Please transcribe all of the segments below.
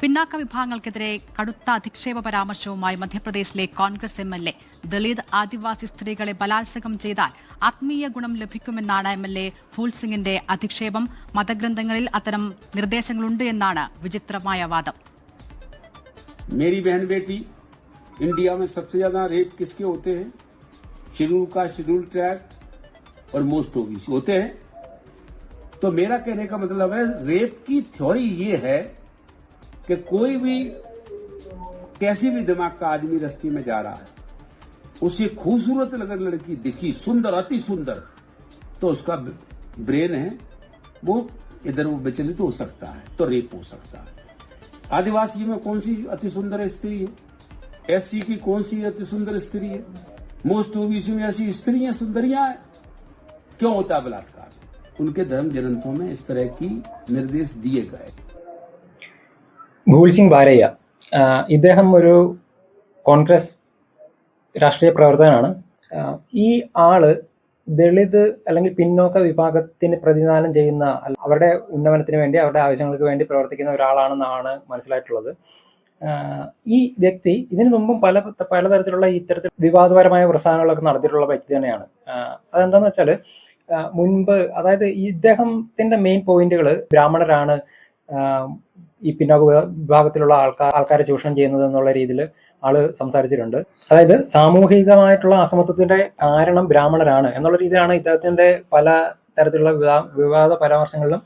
പിന്നാക്ക വിഭാഗങ്ങൾക്കെതിരെ കടുത്ത അധിക്ഷേപ പരാമർശവുമായി മധ്യപ്രദേശിലെ Congress M L A Dalit Adivasi സ്ത്രീകളെ ബലാത്സംഗം ചെയ്താൽ ആത്മീയ ഗുണം ലഭിക്കുമെന്നാണ് എം എൽ എ ഫൂൽ സിംഗിന്റെ അധിക്ഷേപം മതഗ്രന്ഥങ്ങളിൽ അത്തരം നിർദ്ദേശങ്ങളുണ്ട് എന്നാണ് വിചിത്രമായ വാദം मेरी बहन बेटी इंडिया में सबसे ज्यादा रेप किसके होते हैं शेड्यूल का शेड्यूल ट्रैक और मोस्ट ओबीसी होते हैं तो मेरा कहने का मतलब है रेप की थ्योरी ये है कि कोई भी, कैसी भी दिमाग का आदमी रस्ते में जा रहा है, उसे खूबसूरत अगर लड़की दिखी, सुंदर, अति सुंदर तो उसका ब्रेन है, वो इधर वो विचलित हो सकता है तो रेप हो सकता है। आदिवासी में कौन सी अति सुंदर स्त्री है? एससी की कौन सी अति सुंदर स्त्री है? मोस्ट ओबीसी में ऐसी स्त्रियाँ सुंदरियाँ हैं। क्यों होता बलात्कार? उनके धर्म ग्रंथों में इस तरह की निर्देश दिए गए। ഭൂൽ സിംഗ് ബാരയ്യ. ആഹ് ഇദ്ദേഹം ഒരു കോൺഗ്രസ് രാഷ്ട്രീയ പ്രവർത്തകനാണ്. ഈ ആൾ ദളിത് അല്ലെങ്കിൽ പിന്നോക്ക വിഭാഗത്തിന് പ്രതിദാനം ചെയ്യുന്ന അവരുടെ ഉന്നമനത്തിന് വേണ്ടി അവരുടെ ആവശ്യങ്ങൾക്ക് വേണ്ടി പ്രവർത്തിക്കുന്ന ഒരാളാണെന്നാണ് മനസ്സിലായിട്ടുള്ളത്. ഈ വ്യക്തി ഇതിനു മുമ്പും പല പലതരത്തിലുള്ള ഇത്തരത്തിൽ വിവാദപരമായ പ്രസ്ഥാനങ്ങളൊക്കെ നടത്തിയിട്ടുള്ള വ്യക്തി തന്നെയാണ്. അതെന്താന്ന് വെച്ചാൽ മുൻപ് അതായത് ഇദ്ദേഹത്തിന്റെ മെയിൻ പോയിന്റുകൾ ബ്രാഹ്മണരാണ്. ഈ പിന്നോക്ക വിഭാഗത്തിലുള്ള ആൾക്കാർ ആൾക്കാരെ ചൂഷണം ചെയ്യുന്നത് എന്നുള്ള രീതിയിൽ ആൾ സംസാരിച്ചിട്ടുണ്ട്. അതായത് സാമൂഹികമായിട്ടുള്ള അസമത്വത്തിന്റെ കാരണം ബ്രാഹ്മണരാണ് എന്നുള്ള രീതിയിലാണ് ഇദ്ദേഹത്തിന്റെ പല തരത്തിലുള്ള വിവാ- വിവാദ പരാമർശങ്ങളിലും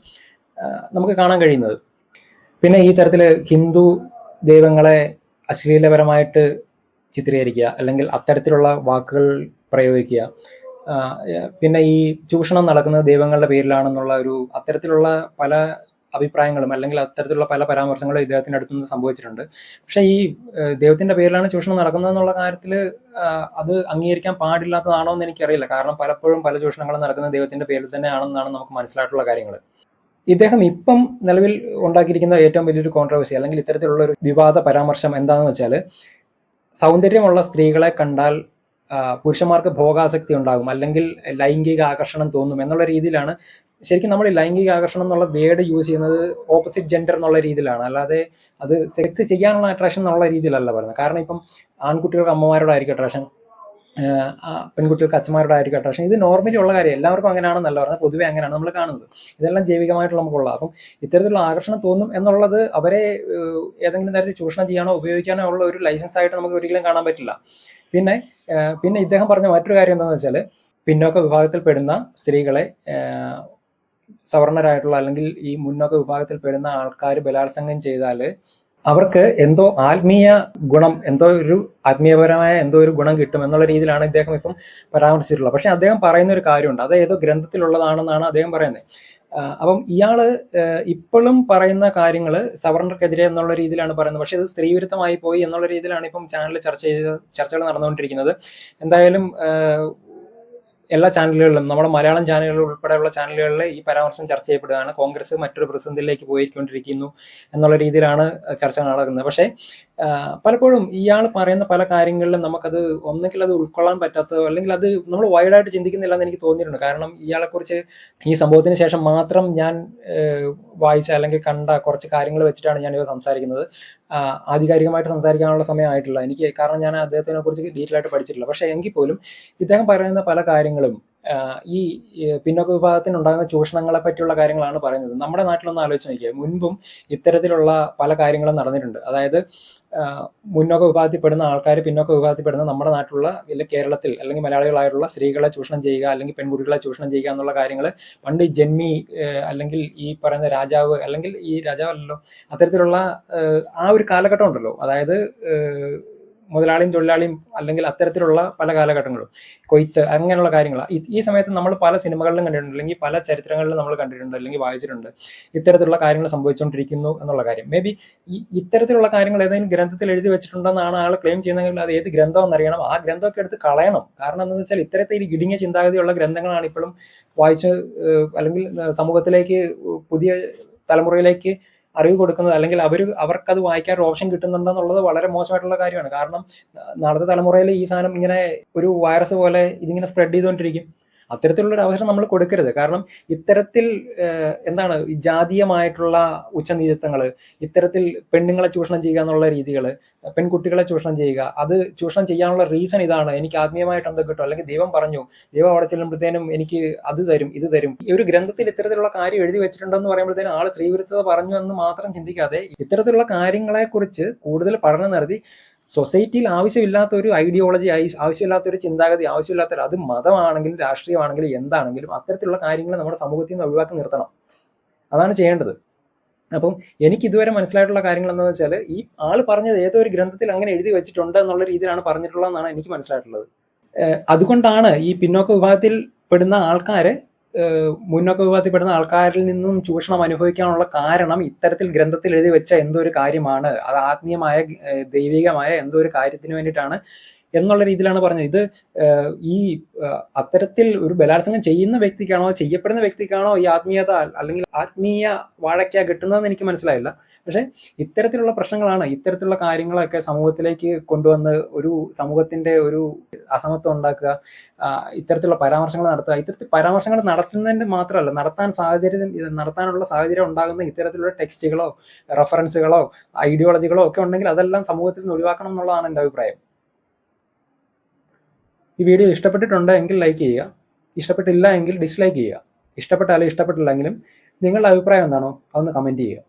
നമുക്ക് കാണാൻ കഴിയുന്നത്. പിന്നെ ഈ തരത്തിൽ ഹിന്ദു ദൈവങ്ങളെ അശ്ലീലപരമായിട്ട് ചിത്രീകരിക്കുക അല്ലെങ്കിൽ അത്തരത്തിലുള്ള വാക്കുകൾ പ്രയോഗിക്കുക. പിന്നെ ഈ ചൂഷണം നടക്കുന്നത് ദൈവങ്ങളുടെ പേരിലാണെന്നുള്ള ഒരു അത്തരത്തിലുള്ള പല അഭിപ്രായങ്ങളും അല്ലെങ്കിൽ അത്തരത്തിലുള്ള പല പരാമർശങ്ങളും ഇദ്ദേഹത്തിന്റെ അടുത്തു നിന്ന് സംഭവിച്ചിട്ടുണ്ട്. പക്ഷെ ഈ ദൈവത്തിന്റെ പേരിലാണ് ചൂഷണം നടക്കുന്നത് എന്നുള്ള കാര്യത്തിൽ അത് അംഗീകരിക്കാൻ പാടില്ലാത്തതാണോ എന്ന് എനിക്കറിയില്ല. കാരണം പലപ്പോഴും പല ചൂഷണങ്ങളും നടക്കുന്നത് ദൈവത്തിന്റെ പേരിൽ തന്നെയാണെന്നാണ് നമുക്ക് മനസ്സിലായിട്ടുള്ള കാര്യങ്ങൾ. ഇദ്ദേഹം ഇപ്പം നിലവിൽ ഉണ്ടാക്കിയിരിക്കുന്ന ഏറ്റവും വലിയൊരു കോൺട്രവേഴ്സി അല്ലെങ്കിൽ ഇത്തരത്തിലുള്ള ഒരു വിവാദ പരാമർശം എന്താണെന്ന് വെച്ചാൽ സൗന്ദര്യമുള്ള സ്ത്രീകളെ കണ്ടാൽ പുരുഷന്മാർക്ക് ഭോഗാസക്തി ഉണ്ടാകും അല്ലെങ്കിൽ ലൈംഗിക ആകർഷണം തോന്നും എന്നുള്ള രീതിയിലാണ് ശരിക്കും നമ്മൾ ലൈംഗിക ആകർഷണം എന്നുള്ള വേർഡ് യൂസ് ചെയ്യുന്നത് ഓപ്പോസിറ്റ് ജെൻഡർ എന്നുള്ള രീതിയിലാണ്. അല്ലാതെ അത് സെക്സ് ചെയ്യാനുള്ള അട്രാക്ഷൻ എന്നുള്ള രീതിയിലല്ല പറയുന്നത്. കാരണം ഇപ്പം ആൺകുട്ടികൾക്ക് അമ്മമാരോടായിരിക്കും അട്രാക്ഷൻ പെൺകുട്ടികൾക്ക് അച്ഛന്മാരോടായിരിക്കും അട്രാക്ഷൻ ഇത് നോർമലി ഉള്ള കാര്യം. എല്ലാവർക്കും അങ്ങനെയാണെന്നല്ല പറയുന്നത്. പൊതുവെ അങ്ങനെയാണ് നമ്മൾ കാണുന്നത്. ഇതെല്ലാം ജൈവികമായിട്ടുള്ള നമുക്കുള്ള. അപ്പം ഇത്തരത്തിലുള്ള ആകർഷണം തോന്നും എന്നുള്ളത് അവരെ ഏതെങ്കിലും തരത്തിൽ ചൂഷണം ചെയ്യാനോ ഉപയോഗിക്കാനോ ഉള്ള ഒരു ലൈസൻസ് ആയിട്ട് നമുക്ക് ഒരിക്കലും കാണാൻ പറ്റില്ല. പിന്നെ പിന്നെ ഇദ്ദേഹം പറഞ്ഞ മറ്റൊരു കാര്യം എന്താണെന്ന് വെച്ചാൽ പിന്നോക്ക വിഭാഗത്തിൽപ്പെടുന്ന സ്ത്രീകളെ ഏഹ്, സവർണരായിട്ടുള്ള അല്ലെങ്കിൽ ഈ മുന്നോക്ക വിഭാഗത്തിൽപ്പെടുന്ന ആൾക്കാർ ബലാത്സംഗം ചെയ്താൽ അവർക്ക് എന്തോ ആത്മീയ ഗുണം എന്തോ ഒരു ആത്മീയപരമായ എന്തോ ഒരു ഗുണം കിട്ടും എന്നുള്ള രീതിയിലാണ് ഇദ്ദേഹം ഇപ്പം പരാമർശിച്ചിട്ടുള്ളത്. പക്ഷെ അദ്ദേഹം പറയുന്ന ഒരു കാര്യമുണ്ട്. അത് ഏതോ ഗ്രന്ഥത്തിലുള്ളതാണെന്നാണ് അദ്ദേഹം പറയുന്നത്. അപ്പം ഇയാൾ ഇപ്പോഴും പറയുന്ന കാര്യങ്ങൾ സവർണർക്കെതിരെ എന്നുള്ള രീതിയിലാണ് പറയുന്നത്. പക്ഷേ ഇത് സ്ത്രീവിരുദ്ധമായി പോയി എന്നുള്ള രീതിയിലാണ് ഇപ്പം ചാനൽ ചർച്ച ചെയ്ത് ചർച്ചകൾ നടന്നുകൊണ്ടിരിക്കുന്നത്. എന്തായാലും എല്ലാ ചാനലുകളിലും നമ്മുടെ മലയാളം ചാനലുകൾ ഉൾപ്പെടെയുള്ള ചാനലുകളിൽ ഈ പരാമർശം ചർച്ച ചെയ്യപ്പെടുകയാണ്. കോൺഗ്രസ് മറ്റൊരു പ്രതിസന്ധിയിലേക്ക് പോയിക്കൊണ്ടിരിക്കുന്നു എന്നുള്ള രീതിയിലാണ് ചർച്ച നടക്കുന്നത്. പക്ഷേ പലപ്പോഴും ഇയാൾ പറയുന്ന പല കാര്യങ്ങളിലും നമുക്കത് ഒന്നെങ്കിൽ അത് ഉൾക്കൊള്ളാൻ പറ്റാത്തതോ അല്ലെങ്കിൽ അത് നമ്മൾ വൈഡായിട്ട് ചിന്തിക്കുന്നില്ല എന്ന് എനിക്ക് തോന്നിയിട്ടുണ്ട്. കാരണം ഇയാളെക്കുറിച്ച് ഈ സംഭവത്തിന് ശേഷം മാത്രം ഞാൻ വായിച്ച അല്ലെങ്കിൽ കണ്ട കുറച്ച് കാര്യങ്ങൾ വെച്ചിട്ടാണ് ഞാൻ ഇവ സംസാരിക്കുന്നത് ആധികാരികമായിട്ട് സംസാരിക്കാനുള്ള സമയമായിട്ടില്ല എനിക്ക് കാരണം ഞാൻ അദ്ദേഹത്തിനെ കുറിച്ച് ഡീറ്റെയിൽ ആയിട്ട് പഠിച്ചിട്ടില്ല. പക്ഷേ എങ്കിൽ പോലും ഇദ്ദേഹം പറയുന്ന പല കാര്യങ്ങളും ഈ പിന്നോക്ക വിഭാഗത്തിന് ഉണ്ടാകുന്ന ചൂഷണങ്ങളെ പറ്റിയുള്ള കാര്യങ്ങളാണ് പറയുന്നത്. നമ്മുടെ നാട്ടിലൊന്ന് ആലോചിച്ച് നോക്കിയാൽ മുൻപും ഇത്തരത്തിലുള്ള പല കാര്യങ്ങളും നടന്നിട്ടുണ്ട്. അതായത് മുന്നോക്ക വിഭാഗത്തിൽപ്പെടുന്ന ആൾക്കാർ പിന്നോക്ക വിഭാഗത്തിൽപ്പെടുന്ന നമ്മുടെ നാട്ടിലുള്ള അല്ലെങ്കിൽ കേരളത്തിൽ അല്ലെങ്കിൽ മലയാളികളായിട്ടുള്ള സ്ത്രീകളെ ചൂഷണം ചെയ്യുക അല്ലെങ്കിൽ പെൺകുട്ടികളെ ചൂഷണം ചെയ്യുക എന്നുള്ള കാര്യങ്ങൾ പണ്ട് ജന്മി അല്ലെങ്കിൽ ഈ പറയുന്ന രാജാവ് അല്ലെങ്കിൽ ഈ രാജാവല്ലല്ലോ അത്തരത്തിലുള്ള ആ ഒരു കാലഘട്ടം ഉണ്ടല്ലോ. അതായത് മുതലാളിയും തൊഴിലാളിയും അല്ലെങ്കിൽ അത്തരത്തിലുള്ള പല കാലഘട്ടങ്ങളും കൊയ്ത്ത് അങ്ങനെയുള്ള കാര്യങ്ങൾ. ഈ- സമയത്ത് നമ്മൾ പല സിനിമകളിലും കണ്ടിട്ടുണ്ട് അല്ലെങ്കിൽ പല ചരിത്രങ്ങളിലും നമ്മൾ കണ്ടിട്ടുണ്ട് അല്ലെങ്കിൽ വായിച്ചിട്ടുണ്ട്. ഇത്തരത്തിലുള്ള കാര്യങ്ങൾ സംഭവിച്ചുകൊണ്ടിരിക്കുന്നു എന്നുള്ള കാര്യം. മേ ബി ഈ ഇത്തരത്തിലുള്ള കാര്യങ്ങൾ ഏതെങ്കിലും ഗ്രന്ഥത്തിൽ എഴുതി വെച്ചിട്ടുണ്ടെന്നാണ് ആൾ ക്ലെയിം ചെയ്യുന്നതെങ്കിൽ അത് ഏത് ഗ്രന്ഥം എന്നറിയണം ആ ഗ്രന്ഥമൊക്കെ എടുത്ത് കളയണം. കാരണം എന്താണെന്ന് വെച്ചാൽ ഇത്തരത്തിൽ ഇടുങ്ങിയ ചിന്താഗതിയുള്ള ഗ്രന്ഥങ്ങളാണ് ഇപ്പോഴും വായിച്ച് അല്ലെങ്കിൽ സമൂഹത്തിലേക്ക് പുതിയ തലമുറയിലേക്ക് അറിവ് കൊടുക്കുന്നത് അല്ലെങ്കിൽ അവർ അവർക്കത് വായിക്കാൻ ഒരു ഓപ്ഷൻ കിട്ടുന്നുണ്ടെന്നുള്ളത് വളരെ മോശമായിട്ടുള്ള കാര്യമാണ്. കാരണം നാളത്തെ തലമുറയിൽ ഈ സാധനം ഇങ്ങനെ ഒരു വൈറസ് പോലെ ഇതിങ്ങനെ സ്പ്രെഡ് ചെയ്തുകൊണ്ടിരിക്കും. അത്തരത്തിലുള്ള ഒരു അവസരം നമ്മൾ കൊടുക്കരുത്. കാരണം ഇത്തരത്തിൽ എന്താണ് ജാതീയമായിട്ടുള്ള ഉച്ചനീചത്വങ്ങൾ ഇത്തരത്തിൽ പെണ്ണുങ്ങളെ ചൂഷണം ചെയ്യുക എന്നുള്ള രീതികൾ പെൺകുട്ടികളെ ചൂഷണം ചെയ്യുക അത് ചൂഷണം ചെയ്യാനുള്ള റീസൺ ഇതാണ്. എനിക്ക് ആത്മീയമായിട്ട് എന്തൊക്കെ കിട്ടും? അല്ലെങ്കിൽ ദൈവം പറഞ്ഞു ദൈവം അവിടെ ചെല്ലുമ്പോഴത്തേനും എനിക്ക് അത് തരും ഇത് തരും. ഈ ഒരു ഗ്രന്ഥത്തിൽ ഇത്തരത്തിലുള്ള കാര്യം എഴുതി വെച്ചിട്ടുണ്ടെന്ന് പറയുമ്പോഴത്തേനും ആൾ സ്ത്രീവിരുദ്ധത പറഞ്ഞു എന്ന് മാത്രം ചിന്തിക്കാതെ ഇത്തരത്തിലുള്ള കാര്യങ്ങളെക്കുറിച്ച് കൂടുതൽ പഠനം നടത്തി സൊസൈറ്റിയിൽ ആവശ്യമില്ലാത്ത ഒരു ഐഡിയോളജി ആവശ്യമില്ലാത്ത ഒരു ചിന്താഗതി ആവശ്യമില്ലാത്ത അത് മതമാണെങ്കിലും രാഷ്ട്രീയമാണെങ്കിലും എന്താണെങ്കിലും അത്തരത്തിലുള്ള കാര്യങ്ങൾ നമ്മുടെ സമൂഹത്തിൽ നിന്ന് ഒഴിവാക്കി നിർത്തണം. അതാണ് ചെയ്യേണ്ടത്. അപ്പം എനിക്ക് ഇതുവരെ മനസ്സിലായിട്ടുള്ള കാര്യങ്ങൾ എന്താണെന്ന് വെച്ചാൽ ഈ ആൾ പറഞ്ഞത് ഏതോ ഒരു ഗ്രന്ഥത്തിൽ അങ്ങനെ എഴുതി വെച്ചിട്ടുണ്ട് എന്നുള്ള രീതിയിലാണ് പറഞ്ഞിട്ടുള്ളതെന്നാണ് എനിക്ക് മനസ്സിലായിട്ടുള്ളത്. അതുകൊണ്ടാണ് ഈ പിന്നോക്ക വിഭാഗത്തിൽ പെടുന്ന ആൾക്കാര് മുന്നോക്ക വിഭാഗത്തിൽപ്പെടുന്ന ആൾക്കാരിൽ നിന്നും ചൂഷണം അനുഭവിക്കാനുള്ള കാരണം ഇത്തരത്തിൽ ഗ്രന്ഥത്തിൽ എഴുതി വെച്ച എന്തോ ഒരു കാര്യമാണ്? അത് ആത്മീയമായ ദൈവികമായ എന്തോ ഒരു കാര്യത്തിന് വേണ്ടിയിട്ടാണ് എന്നുള്ള രീതിയിലാണ് പറഞ്ഞത്. ഇത് ഈ അത്തരത്തിൽ ഒരു ബലാത്സംഗം ചെയ്യുന്ന വ്യക്തിക്കാണോ ചെയ്യപ്പെടുന്ന വ്യക്തിക്കാണോ ഈ ആത്മീയത അല്ലെങ്കിൽ ആത്മീയ വാഴയ്ക്ക കിട്ടുന്നതെന്ന് എനിക്ക് മനസ്സിലായില്ല. പക്ഷെ ഇത്തരത്തിലുള്ള പ്രശ്നങ്ങളാണ് ഇത്തരത്തിലുള്ള കാര്യങ്ങളൊക്കെ സമൂഹത്തിലേക്ക് കൊണ്ടുവന്ന് ഒരു സമൂഹത്തിന്റെ ഒരു അസമത്വം ഉണ്ടാക്കുക ഇത്തരത്തിലുള്ള പരാമർശങ്ങൾ നടത്തുക. ഇത്തരത്തിൽ പരാമർശങ്ങൾ നടത്തുന്നതിന്റെ മാത്രമല്ല നടത്താൻ സാഹചര്യം നടത്താനുള്ള സാഹചര്യം ഉണ്ടാകുന്ന ഇത്തരത്തിലുള്ള ടെക്സ്റ്റുകളോ റെഫറൻസുകളോ ഐഡിയോളജികളോ ഒക്കെ ഉണ്ടെങ്കിൽ അതെല്ലാം സമൂഹത്തിൽ നിന്ന് ഒഴിവാക്കണം എന്നുള്ളതാണ് എന്റെ അഭിപ്രായം. ഈ വീഡിയോ ഇഷ്ടപ്പെട്ടിട്ടുണ്ടെങ്കിൽ ലൈക്ക് ചെയ്യുക. ഇഷ്ടപ്പെട്ടില്ല എങ്കിൽ ഡിസ്ലൈക്ക് ചെയ്യുക. ഇഷ്ടപ്പെട്ടാലും ഇഷ്ടപ്പെട്ടില്ലെങ്കിലും നിങ്ങളുടെ അഭിപ്രായം എന്താണോ അതൊന്ന് കമന്റ് ചെയ്യുക.